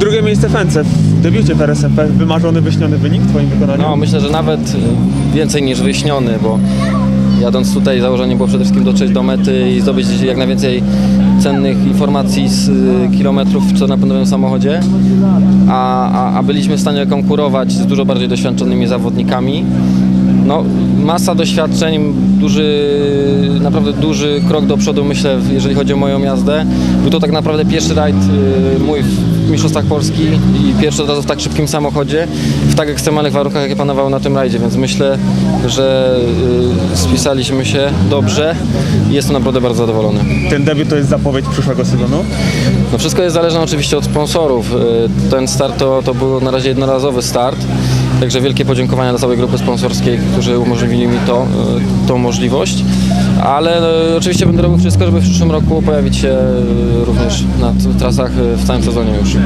Drugie miejsce w Ence w debiucie w RSMP. Wymarzony, wyśniony wynik w Twoim wykonaniu? No, myślę, że nawet y, więcej niż wyśniony, bo jadąc tutaj założenie było przede wszystkim dotrzeć do mety i zdobyć jak najwięcej cennych informacji z y, kilometrów w czternapędowym samochodzie, a, a, a byliśmy w stanie konkurować z dużo bardziej doświadczonymi zawodnikami. No, masa doświadczeń, duży, naprawdę duży krok do przodu, myślę, jeżeli chodzi o moją jazdę. Był to tak naprawdę pierwszy rajd y, mój w Mistrzostwach Polski i pierwszy od razu w tak szybkim samochodzie, w tak ekstremalnych warunkach, jakie panowały na tym rajdzie, więc myślę, że y, spisaliśmy się dobrze i jestem naprawdę bardzo zadowolony. Ten debiut to jest zapowiedź przyszłego sezonu. No wszystko jest zależne oczywiście od sponsorów. Y, Ten start to, to był na razie jednorazowy start. Także wielkie podziękowania dla całej grupy sponsorskiej, którzy umożliwili mi to, y, tą możliwość. Ale y, oczywiście będę robił wszystko, żeby w przyszłym roku pojawić się y, również na trasach w całym sezonie już.